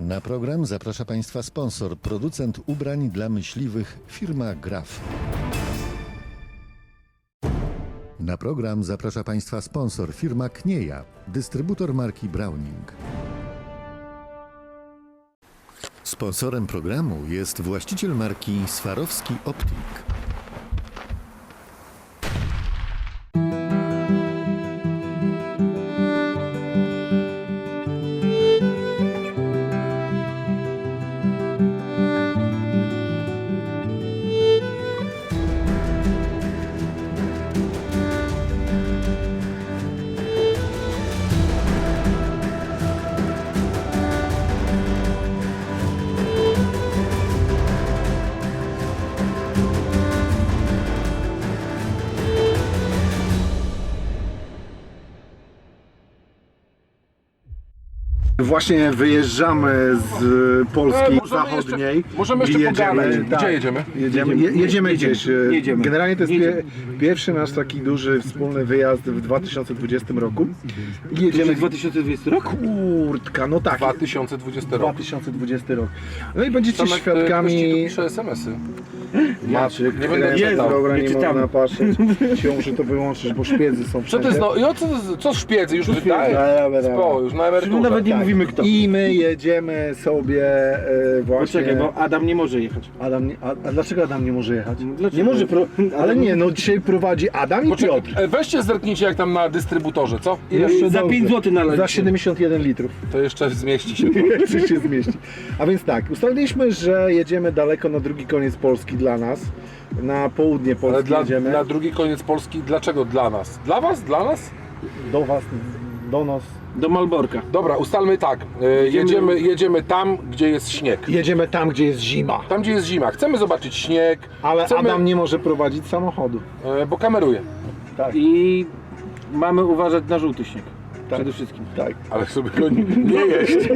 Na program zaprasza Państwa sponsor, producent ubrań dla myśliwych, firma Graf. Na program zaprasza Państwa sponsor, firma Knieja, dystrybutor marki Browning. Sponsorem programu jest właściciel marki Swarowski Optik. Właśnie wyjeżdżamy z Polski E, możemy zachodniej. jeszcze- możemy jeszcze i jedziemy, pogadać. Gdzie tak, jedziemy? Jedziemy, je, jedziemy gdzieś. e, Jedziemy. Generalnie to jest pie, pierwszy nasz taki duży wspólny wyjazd w 2020 roku. I Jedziemy Jedziemy 2020 rok? kurtka, no tak. 2020 rok. 2020 rok. No i będziecie Tomek, ktoś świadkami. ci tu pisze SMS-y. Maciek, Nie będę kręca czytał, program, nie nie czytamy. można patrzeć. Się muszę to wyłączyć, bo szpiedzy są Co wszędzie. to jest, no, i o co, co szpiedzy już Dobra, wydaje? dobra, dobra. Spo, już na emeryturze. nawet nie Tak. Mówimy kto. I my jedziemy sobie e, właśnie. Poczekaj, bo Adam nie może jechać. Adam nie, a, a dlaczego Adam nie może jechać? No dlaczego? Nie może, pro, ale nie, no dzisiaj prowadzi Adam i Poczekaj, Piotr. e, weźcie zerknijcie jak tam na dystrybutorze, co? Ile? Jeszcze za dobrze. 5 zł nalać. Za 71 litrów. To jeszcze zmieści się. Jeszcze się zmieści. A więc tak, ustaliliśmy, że jedziemy daleko na drugi koniec Polski dla nas. Na południe Polski Ale dla, jedziemy. na drugi koniec Polski, dlaczego dla nas? Dla was? Dla nas? Do was, do nas. Do Malborka. Dobra, ustalmy tak. E, jedziemy, jedziemy tam, gdzie jest śnieg. Jedziemy tam, gdzie jest zima. Tam, gdzie jest zima. Chcemy zobaczyć śnieg, Ale chcemy, Adam nie może prowadzić samochodu. e, bo kameruje. Tak, I mamy uważać na żółty śnieg. Tak. Przede wszystkim. tak. Ale sobie go nie, nie jeść.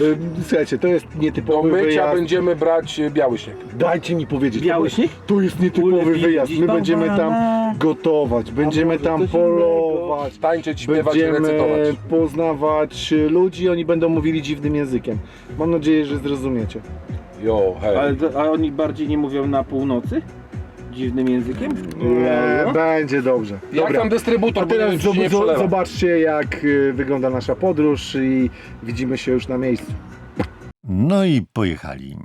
Ym, Słuchajcie, to jest Do nietypowy mycia wyjazd. będziemy brać e, biały śnieg. Dajcie mi powiedzieć. Biały śnieg? To jest nietypowy wyjazd. My będziemy tam bałwana. gotować, będziemy może tam coś polować. Tańczyć, śpiewać i Będziemy recytować. poznawać ludzi, oni będą mówili dziwnym językiem. Mam nadzieję, że zrozumiecie. Jo, hej. Ale, a oni bardziej nie mówią na północy? Dziwnym językiem? E, będzie dobrze. Jak tam dystrybutor, A bo nie teraz nie zob- przelewa. zobaczcie, jak y, wygląda nasza podróż i widzimy się już na miejscu. No i pojechali.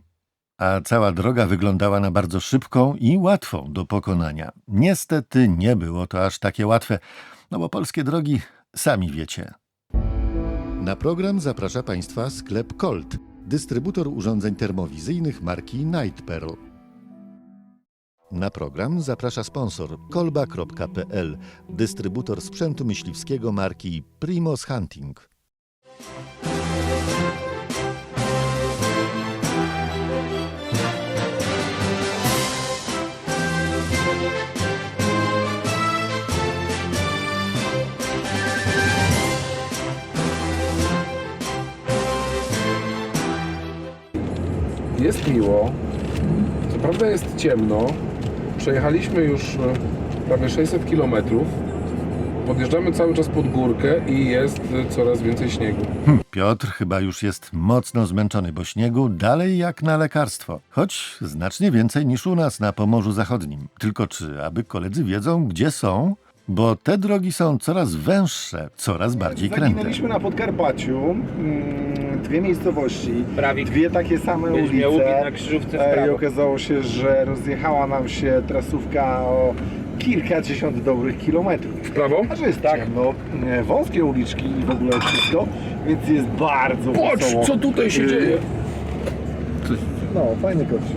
A cała droga wyglądała na bardzo szybką i łatwą do pokonania. Niestety nie było to aż takie łatwe, no bo polskie drogi sami wiecie. Na program zaprasza Państwa sklep Colt, dystrybutor urządzeń termowizyjnych marki Night Pearl. Na program zaprasza sponsor kolba.pl, dystrybutor sprzętu myśliwskiego marki Primos Hunting. Jest miło. Co prawda jest ciemno. Przejechaliśmy już e, prawie 600 km. Podjeżdżamy cały czas pod górkę i jest coraz więcej śniegu. Piotr chyba już jest mocno zmęczony, bo śniegu dalej jak na lekarstwo. Choć znacznie więcej niż u nas na Pomorzu Zachodnim. Tylko czy aby koledzy wiedzą, gdzie są? Bo te drogi są coraz węższe, coraz bardziej kręte. Zaginęliśmy na Podkarpaciu, mm, dwie miejscowości, Prawik. dwie takie same miał ulice. na krzyżówce w E, I prawo. okazało się, że rozjechała nam się trasówka o kilkadziesiąt dobrych kilometrów. W prawo? A że jest tak, no wąskie uliczki i w ogóle wszystko, więc jest bardzo Patrz, wesoło. co tutaj się Yy, dzieje. No, fajny kość.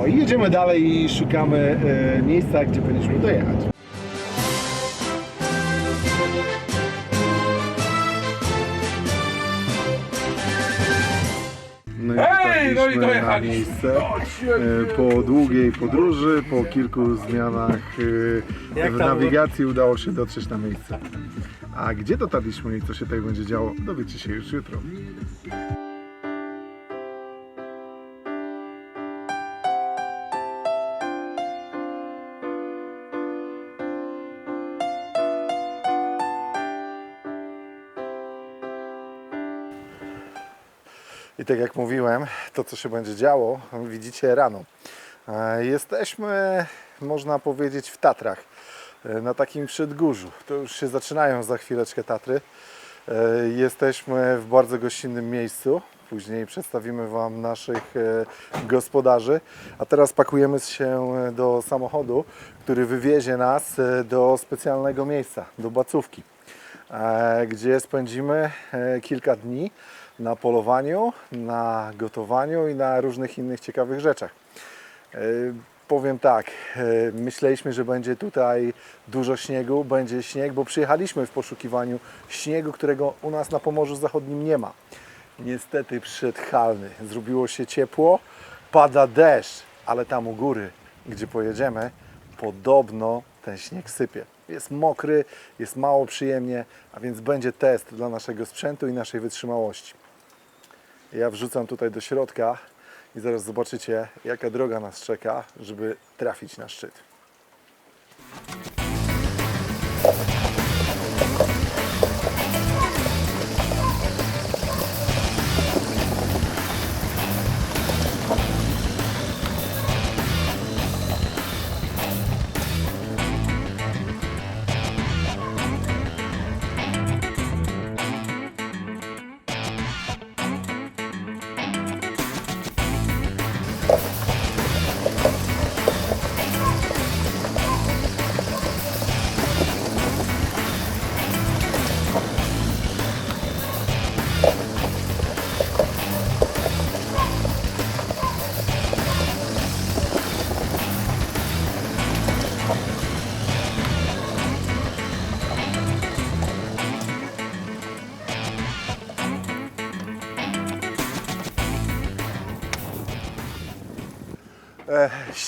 O, i jedziemy dalej i szukamy e, miejsca, gdzie powinniśmy dojechać. No i no i dotarliśmy na dojechaliśmy. miejsce. E. Po długiej podróży, po kilku zmianach e, w nawigacji udało się dotrzeć na miejsce. A gdzie dotarliśmy i co się tutaj będzie działo, dowiecie się już jutro. I tak jak mówiłem, to co się będzie działo, widzicie rano. E, Jesteśmy, można powiedzieć, w Tatrach, e, na takim przedgórzu. To już się zaczynają za chwileczkę Tatry. E, Jesteśmy w bardzo gościnnym miejscu. Później przedstawimy Wam naszych gospodarzy. A teraz pakujemy się do samochodu, który wywiezie nas do specjalnego miejsca, do Bacówki gdzie spędzimy kilka dni na polowaniu, na gotowaniu i na różnych innych ciekawych rzeczach. E, Powiem tak, e, myśleliśmy, że będzie tutaj dużo śniegu, będzie śnieg, bo przyjechaliśmy w poszukiwaniu śniegu, którego u nas na Pomorzu Zachodnim nie ma. Niestety przyszedł halny, zrobiło się ciepło, pada deszcz, ale tam u góry, gdzie pojedziemy, podobno ten śnieg sypie. Jest mokry, jest mało przyjemnie, a więc będzie test dla naszego sprzętu i naszej wytrzymałości. Ja wrzucam tutaj do środka i zaraz zobaczycie, jaka droga nas czeka, żeby trafić na szczyt.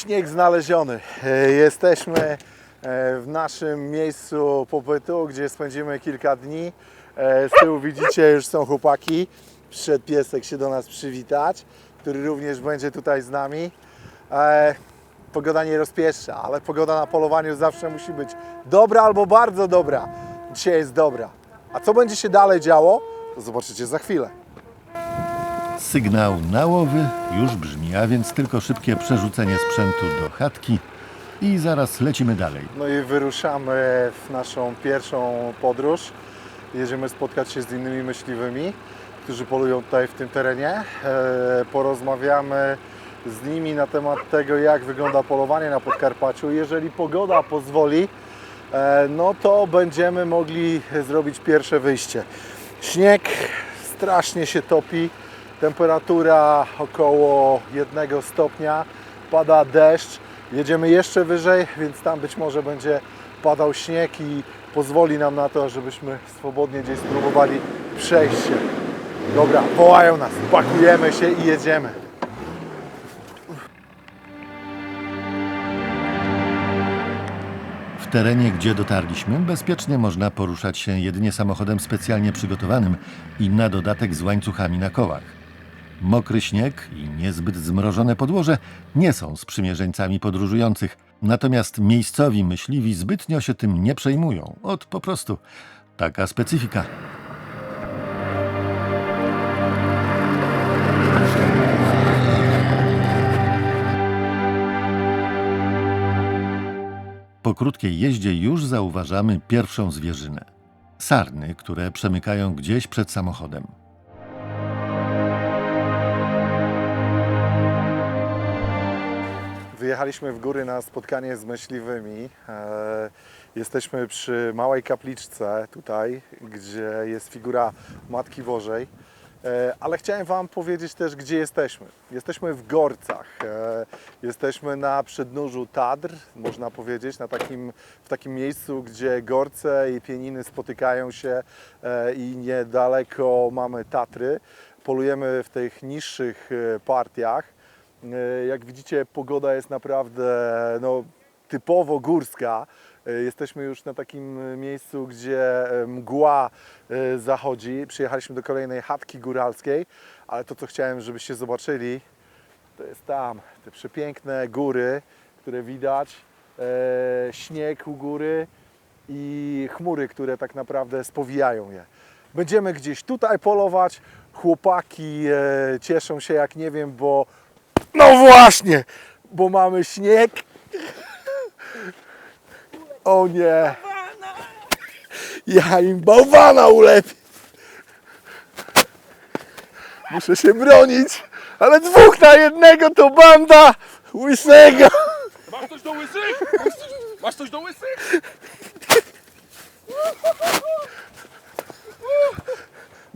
Śnieg znaleziony. E, Jesteśmy e, w naszym miejscu pobytu, gdzie spędzimy kilka dni. E, Z tyłu widzicie, już są chłopaki. Przyszedł piesek się do nas przywitać, który również będzie tutaj z nami. Pogoda nie rozpieszcza, ale pogoda na polowaniu zawsze musi być dobra albo bardzo dobra. Dzisiaj jest dobra. A co będzie się dalej działo, to zobaczycie za chwilę. Sygnał nałowy już brzmi, a więc tylko szybkie przerzucenie sprzętu do chatki i zaraz lecimy dalej. No i wyruszamy w naszą pierwszą podróż. Jedziemy spotkać się z innymi myśliwymi, którzy polują tutaj w tym terenie. E, Porozmawiamy z nimi na temat tego, jak wygląda polowanie na Podkarpaciu. Jeżeli pogoda pozwoli, e, no to będziemy mogli zrobić pierwsze wyjście. Śnieg strasznie się topi, temperatura około 1 stopnia, pada deszcz. Jedziemy jeszcze wyżej, więc tam być może będzie padał śnieg i pozwoli nam na to, żebyśmy swobodnie gdzieś spróbowali przejść się. Dobra, wołają nas, pakujemy się i jedziemy. W terenie, gdzie dotarliśmy, bezpiecznie można poruszać się jedynie samochodem specjalnie przygotowanym i na dodatek z łańcuchami na kołach. Mokry śnieg i niezbyt zmrożone podłoże nie są sprzymierzeńcami podróżujących, natomiast miejscowi myśliwi zbytnio się tym nie przejmują. Od po prostu taka specyfika. Po krótkiej jeździe już zauważamy pierwszą zwierzynę. Sarny, które przemykają gdzieś przed samochodem. Wyjechaliśmy w góry na spotkanie z myśliwymi. E, Jesteśmy przy małej kapliczce tutaj, gdzie jest figura Matki Bożej. E, Ale chciałem Wam powiedzieć też, gdzie jesteśmy. Jesteśmy w Gorcach. E, Jesteśmy na przednóżu Tadr, można powiedzieć, na takim, w takim miejscu, gdzie Gorce i Pieniny spotykają się i niedaleko mamy Tatry. Polujemy w tych niższych partiach. E, Jak widzicie, pogoda jest naprawdę no, typowo górska. E, Jesteśmy już na takim e, miejscu, gdzie mgła zachodzi. Przyjechaliśmy do kolejnej chatki góralskiej, ale to, co chciałem, żebyście zobaczyli, to jest tam, te przepiękne góry, które widać, śnieg u góry i chmury, które tak naprawdę spowijają je. Będziemy gdzieś tutaj polować. Chłopaki cieszą się jak nie wiem, bo no właśnie, bo mamy śnieg. O nie. Ja im bałwana ulepię. Muszę się bronić, ale dwóch na jednego to banda łysego. Masz coś do łysych? Masz coś do łysych?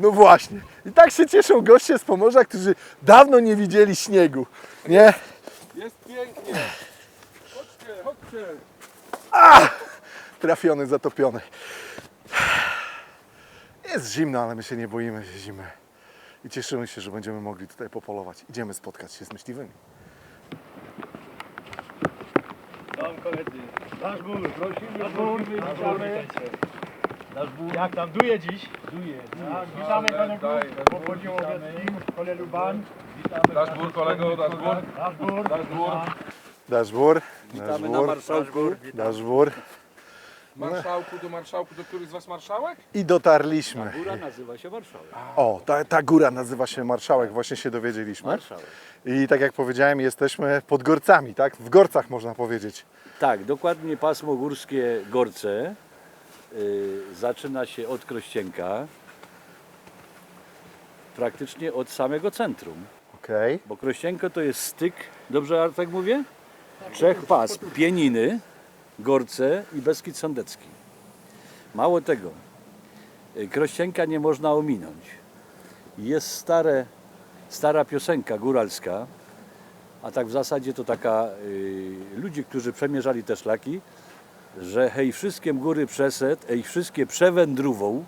No właśnie. I tak się cieszą goście z Pomorza, którzy dawno nie widzieli śniegu. Nie? Jest pięknie. Chodźcie, chodźcie. Trafiony, zatopiony. Jest zimno, ale my się nie boimy zimy. I cieszymy się, że będziemy mogli tutaj popolować. Idziemy spotkać się z myśliwymi. Tam koledzy. Nasz ból, prosimy, nasz ból, witamy. Nasz. Jak tam duje dziś? Duje. Tak, witamy daj, po południu łowieckim, kole Luban. Dasz bór kolego, dasz bór. Nasz ból. Dasz bór. Daszbór, Witamy na marszałku. daszbór. Marszałku do marszałku, do których z was marszałek? I dotarliśmy. Góra nazywa się Warszawa. O, ta, ta góra nazywa się Marszałek, właśnie się dowiedzieliśmy. Marszałek. I tak jak powiedziałem, jesteśmy pod Gorcami, tak? W Gorcach można powiedzieć. Tak, dokładnie pasmo górskie Gorce zaczyna się od Krościenka, praktycznie od samego centrum. Okej. Bo Krościenko to jest styk, dobrze tak mówię? Trzech pas, Pieniny, Gorce i Beskid Sądecki. Mało tego, y, Krościenka nie można ominąć. Jest stare, stara piosenka góralska, a tak w zasadzie to taka y, ludzie, którzy przemierzali te szlaki, że hej wszystkie góry przeset, hej wszystkie przewędrówą,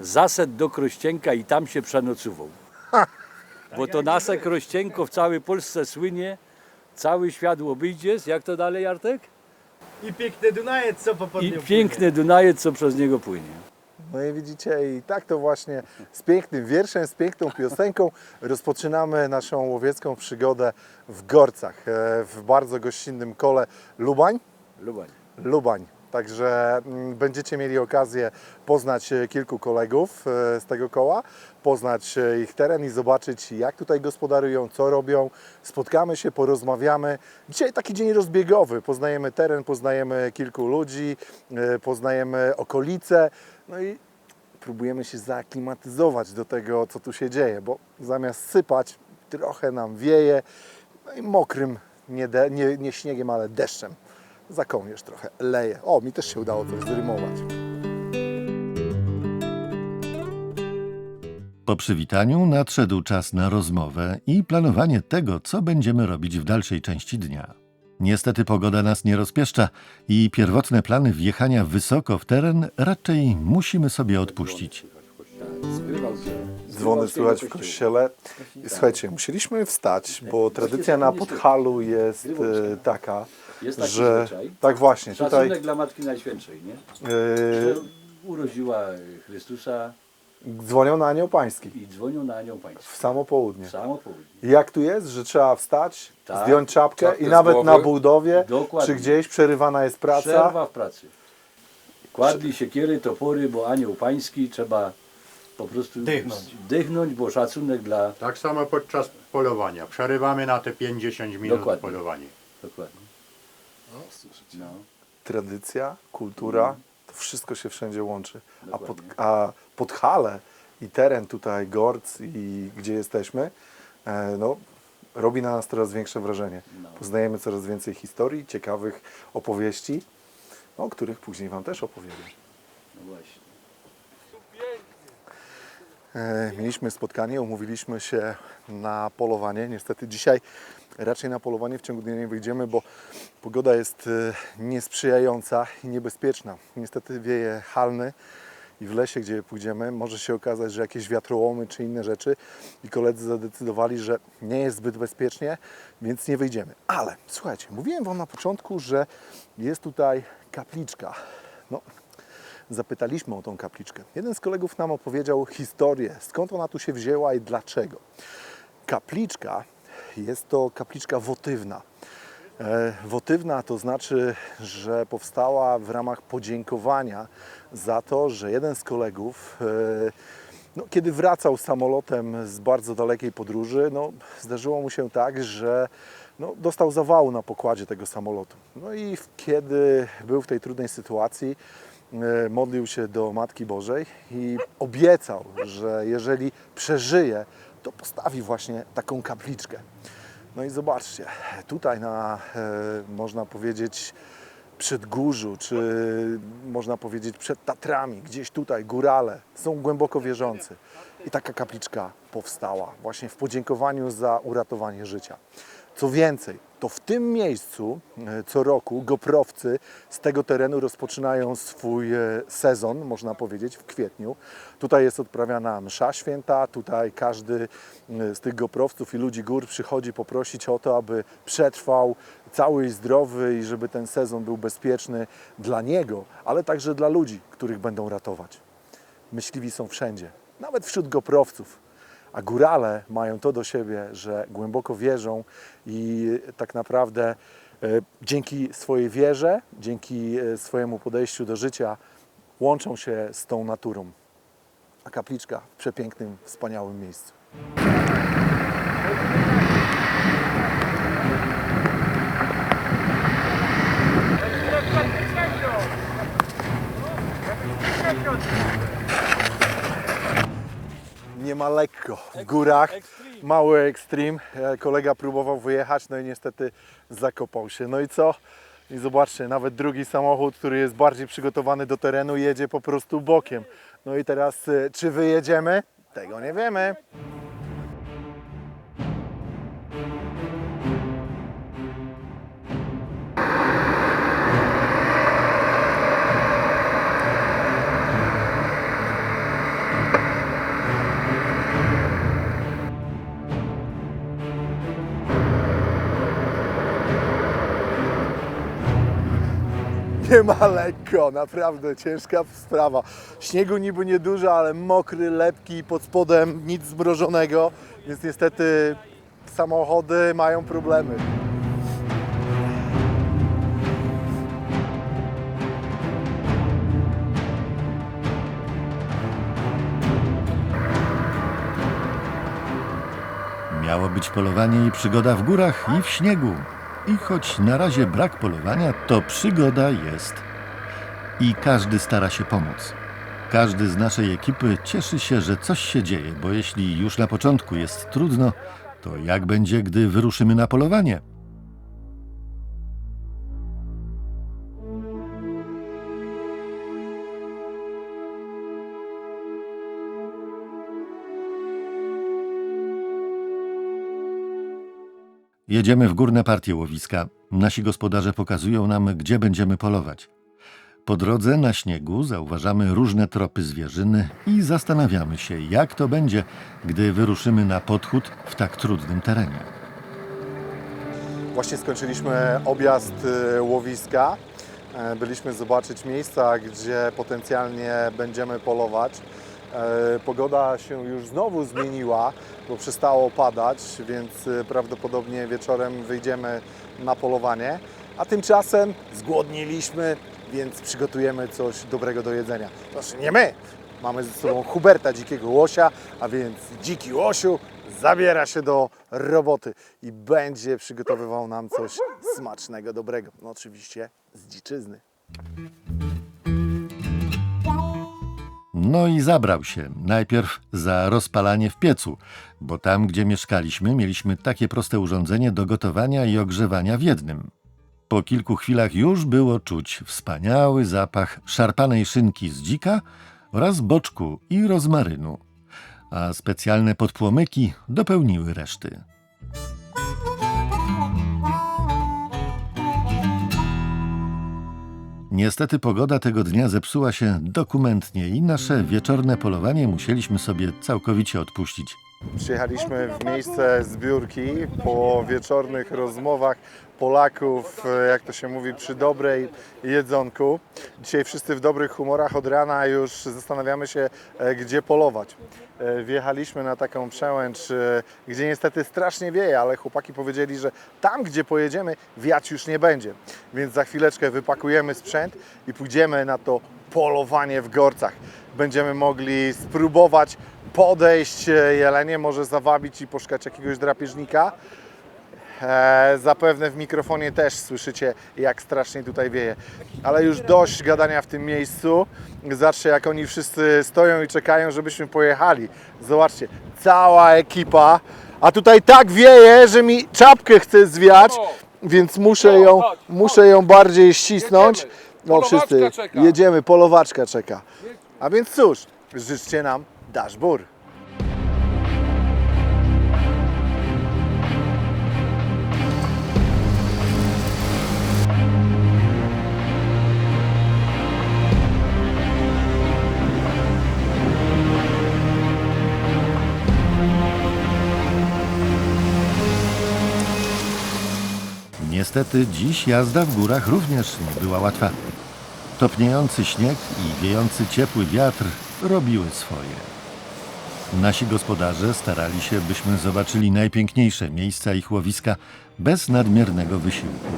zaset do Krościenka i tam się przenocową. Bo to nasze Krościenko w całej Polsce słynie, cały świat obejdzie. Jak to dalej, Artek? I piękny Dunajec, co po I piękny Dunajec, co przez niego płynie. No i widzicie, i tak to właśnie z pięknym wierszem, z piękną piosenką rozpoczynamy naszą łowiecką przygodę w Gorcach, e, w bardzo gościnnym kole Lubań. Lubań. Lubań. Także mm, będziecie mieli okazję poznać e, kilku kolegów e, z tego koła, poznać e, ich teren i zobaczyć, jak tutaj gospodarują, co robią. Spotkamy się, porozmawiamy. Dzisiaj taki dzień rozbiegowy. Poznajemy teren, poznajemy kilku ludzi, poznajemy okolice. No i próbujemy się zaaklimatyzować do tego, co tu się dzieje, bo zamiast sypać, trochę nam wieje, no i mokrym, nie, de, nie, nie śniegiem, ale deszczem. Za kołnierz trochę leje. O, mi też się udało coś zrymować. Po przywitaniu nadszedł czas na rozmowę i planowanie tego, co będziemy robić w dalszej części dnia. Niestety pogoda nas nie rozpieszcza i pierwotne plany wjechania wysoko w teren raczej musimy sobie odpuścić. Dzwony słychać w kościele. Słuchajcie, musieliśmy wstać, bo tradycja na Podhalu jest e, taka, Jest taki że... zwyczaj. Tak właśnie, tutaj... Szacunek dla Matki Najświętszej, nie? Że e, urodziła Chrystusa dzwonią na anioł pański i dzwonią na nią państwo. w samo południe. Samo południe. I Jak tu jest, że trzeba wstać, Tak. zdjąć czapkę Czapkę i nawet na budowie, Dokładnie. czy gdzieś przerywana jest praca. Przerwa w pracy. Kładli siekiery, topory, bo anioł pański trzeba po prostu Dychnąć. dychnąć, bo szacunek dla... Tak samo podczas polowania. Przerywamy na te 50 minut Dokładnie. polowanie. Dokładnie. No. tradycja, kultura, to wszystko się wszędzie łączy. A, pod, a Podhale i teren tutaj, Gorc i gdzie jesteśmy, e, no, robi na nas coraz większe wrażenie. No. Poznajemy coraz więcej historii, ciekawych opowieści, o których później Wam też opowiem. no właśnie. E, Mieliśmy spotkanie, umówiliśmy się na polowanie. Niestety dzisiaj raczej na polowanie w ciągu dnia nie wyjdziemy, bo pogoda jest e, niesprzyjająca i niebezpieczna. Niestety wieje halny i w lesie, gdzie pójdziemy, może się okazać, że jakieś wiatrołomy czy inne rzeczy i koledzy zadecydowali, że nie jest zbyt bezpiecznie, więc nie wyjdziemy. Ale słuchajcie, mówiłem Wam na początku, że jest tutaj kapliczka. No, zapytaliśmy o tą kapliczkę. Jeden z kolegów nam opowiedział historię, skąd ona tu się wzięła i dlaczego. Kapliczka jest to kapliczka wotywna. E, Wotywna to znaczy, że powstała w ramach podziękowania za to, że jeden z kolegów, e, no, kiedy wracał samolotem z bardzo dalekiej podróży, no, zdarzyło mu się tak, że no, dostał zawału na pokładzie tego samolotu. No i kiedy był w tej trudnej sytuacji, e, modlił się do Matki Bożej i obiecał, że jeżeli przeżyje, to postawi właśnie taką kapliczkę. No i zobaczcie, tutaj na, e, można powiedzieć, przedgórzu, czy można powiedzieć przed Tatrami, gdzieś tutaj, górale, są głęboko wierzący. I taka kapliczka powstała właśnie w podziękowaniu za uratowanie życia. Co więcej, to w tym miejscu e, co roku goprowcy z tego terenu rozpoczynają swój e, sezon, można powiedzieć, w kwietniu. Tutaj jest odprawiana msza święta, tutaj każdy z tych goprowców i ludzi gór przychodzi poprosić o to, aby przetrwał cały i zdrowy i żeby ten sezon był bezpieczny dla niego, ale także dla ludzi, których będą ratować. Myśliwi są wszędzie, nawet wśród goprowców. A górale mają to do siebie, że głęboko wierzą i tak naprawdę e, dzięki swojej wierze, dzięki e, swojemu podejściu do życia łączą się z tą naturą. A kapliczka w przepięknym, wspaniałym miejscu. Nie ma lekko w górach. Mały ekstrem. E, Kolega próbował wyjechać, no i niestety zakopał się. No i co? I zobaczcie, nawet drugi samochód, który jest bardziej przygotowany do terenu, jedzie po prostu bokiem. No i teraz, e, czy wyjedziemy? Tego nie wiemy. Nie ma lekko, naprawdę ciężka sprawa. Śniegu niby niedużo, ale mokry, lepki, pod spodem nic zmrożonego, więc niestety samochody mają problemy. Miało być polowanie i przygoda w górach i w śniegu. I choć na razie brak polowania, to przygoda jest. I każdy stara się pomóc. Każdy z naszej ekipy cieszy się, że coś się dzieje, bo jeśli już na początku jest trudno, to jak będzie, gdy wyruszymy na polowanie? Jedziemy w górne partie łowiska. Nasi gospodarze pokazują nam, gdzie będziemy polować. Po drodze na śniegu zauważamy różne tropy zwierzyny i zastanawiamy się, jak to będzie, gdy wyruszymy na podchód w tak trudnym terenie. Właśnie skończyliśmy objazd e, łowiska. E, Byliśmy zobaczyć miejsca, gdzie potencjalnie będziemy polować. E, Pogoda się już znowu zmieniła, bo przestało padać, więc e, prawdopodobnie wieczorem wyjdziemy na polowanie. A tymczasem zgłodniliśmy, więc przygotujemy coś dobrego do jedzenia. Znaczy nie my, mamy ze sobą Huberta Dzikiego Łosia, a więc Dziki Łosiu zabiera się do roboty i będzie przygotowywał nam coś smacznego, dobrego. No oczywiście z dziczyzny. No i zabrał się. Najpierw za rozpalanie w piecu, bo tam, gdzie mieszkaliśmy, mieliśmy takie proste urządzenie do gotowania i ogrzewania w jednym. Po kilku chwilach już było czuć wspaniały zapach szarpanej szynki z dzika oraz boczku i rozmarynu, a specjalne podpłomyki dopełniły reszty. Niestety pogoda tego dnia zepsuła się dokumentnie i nasze wieczorne polowanie musieliśmy sobie całkowicie odpuścić. Przyjechaliśmy w miejsce zbiórki po wieczornych rozmowach Polaków, e, jak to się mówi, przy dobrej jedzonku. Dzisiaj wszyscy w dobrych humorach od rana już zastanawiamy się, e, gdzie polować. E, Wjechaliśmy na taką przełęcz, gdzie niestety strasznie wieje, ale chłopaki powiedzieli, że tam, gdzie pojedziemy, wiać już nie będzie. Więc za chwileczkę wypakujemy sprzęt i pójdziemy na to polowanie w Gorcach. Będziemy mogli spróbować podejść jelenie, może zawabić i poszukać jakiegoś drapieżnika. E, zapewne w mikrofonie też słyszycie, jak strasznie tutaj wieje. Ale już dość gadania w tym miejscu. Zobaczcie, jak oni wszyscy stoją i czekają, żebyśmy pojechali. Zobaczcie, cała ekipa. A tutaj tak wieje, że mi czapkę chce zwiać, więc muszę ją, muszę ją bardziej ścisnąć. No wszyscy jedziemy, polowaczka czeka. A więc cóż, życzcie nam daszbur. Niestety dziś jazda w górach również nie była łatwa. Topniejący śnieg i wiejący ciepły wiatr robiły swoje. Nasi gospodarze starali się, byśmy zobaczyli najpiękniejsze miejsca ich łowiska bez nadmiernego wysiłku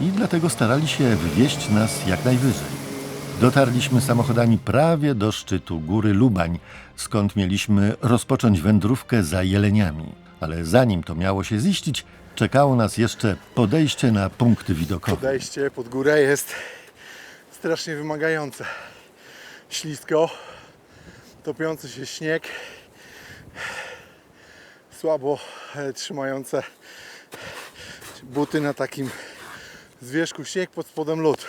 i dlatego starali się wywieźć nas jak najwyżej. Dotarliśmy samochodami prawie do szczytu góry Lubań, skąd mieliśmy rozpocząć wędrówkę za jeleniami. Ale zanim to miało się ziścić, czekało nas jeszcze podejście na punkty widokowe. Podejście pod górę jest strasznie wymagające. Ślisko, topiący się śnieg, słabo trzymające buty na takim zwierzchu śnieg, pod spodem lód.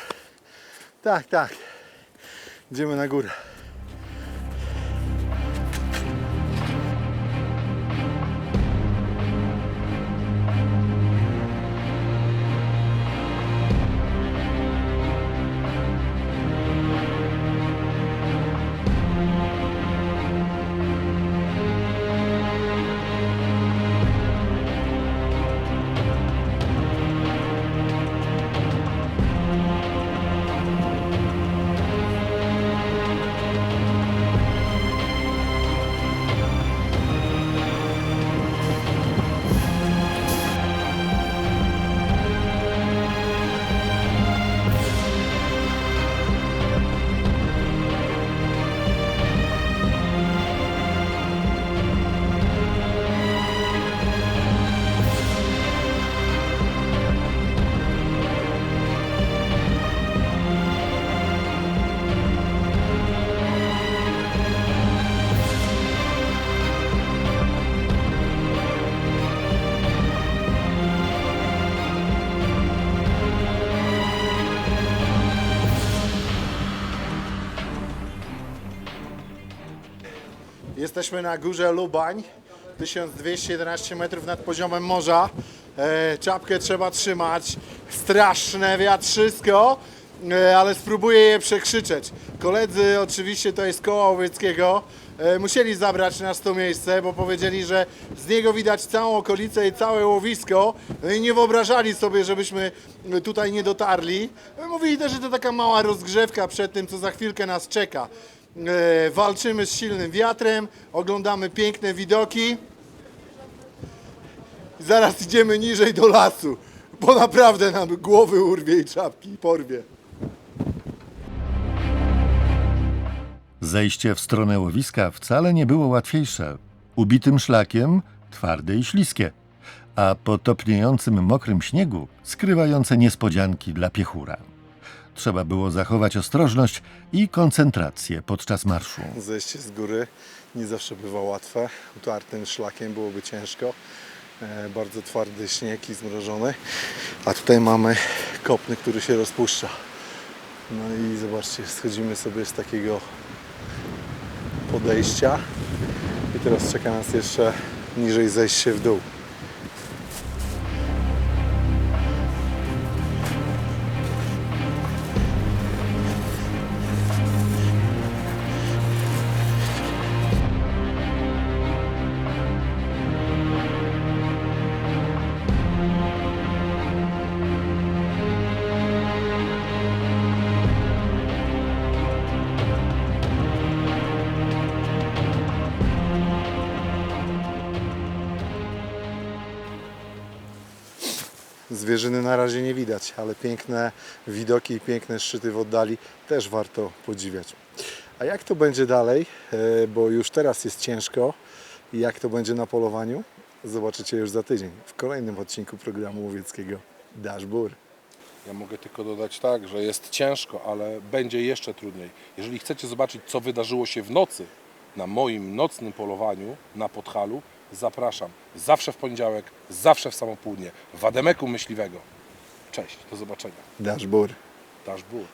Tak, tak. Idziemy na górę. Jesteśmy na górze Lubań, 1211 metrów nad poziomem morza. E, czapkę trzeba trzymać, straszne wiatrzysko, e, ale spróbuję je przekrzyczeć. Koledzy, oczywiście to jest koło łowieckiego, e, musieli zabrać nas to miejsce, bo powiedzieli, że z niego widać całą okolicę i całe łowisko no i nie wyobrażali sobie, żebyśmy tutaj nie dotarli. Mówili też, że to taka mała rozgrzewka przed tym, co za chwilkę nas czeka. E, walczymy z silnym wiatrem, oglądamy piękne widoki. Zaraz idziemy niżej do lasu, bo naprawdę nam głowy urwie i czapki porwie. Zejście w stronę łowiska wcale nie było łatwiejsze. Ubitym szlakiem, twarde i śliskie, a po topniejącym mokrym śniegu skrywające niespodzianki dla piechura. Trzeba było zachować ostrożność i koncentrację podczas marszu. Zejście z góry nie zawsze bywa łatwe. Utartym szlakiem byłoby ciężko. E, bardzo twardy śnieg i zmrożony. A tutaj mamy kopny, który się rozpuszcza. No i zobaczcie, schodzimy sobie z takiego podejścia. I teraz czeka nas jeszcze niżej zejście w dół. Zwierzyny na razie nie widać, ale piękne widoki i piękne szczyty w oddali też warto podziwiać. A jak to będzie dalej, E, bo już teraz jest ciężko jak to będzie na polowaniu, zobaczycie już za tydzień w kolejnym odcinku programu łowieckiego Dashbur. Ja mogę tylko dodać tak, że jest ciężko, ale będzie jeszcze trudniej. Jeżeli chcecie zobaczyć, co wydarzyło się w nocy na moim nocnym polowaniu na Podhalu, zapraszam. Zawsze w poniedziałek, zawsze w samo południe. W Ademeku Myśliwego. Cześć, do zobaczenia. Dashbur. Dasz ból.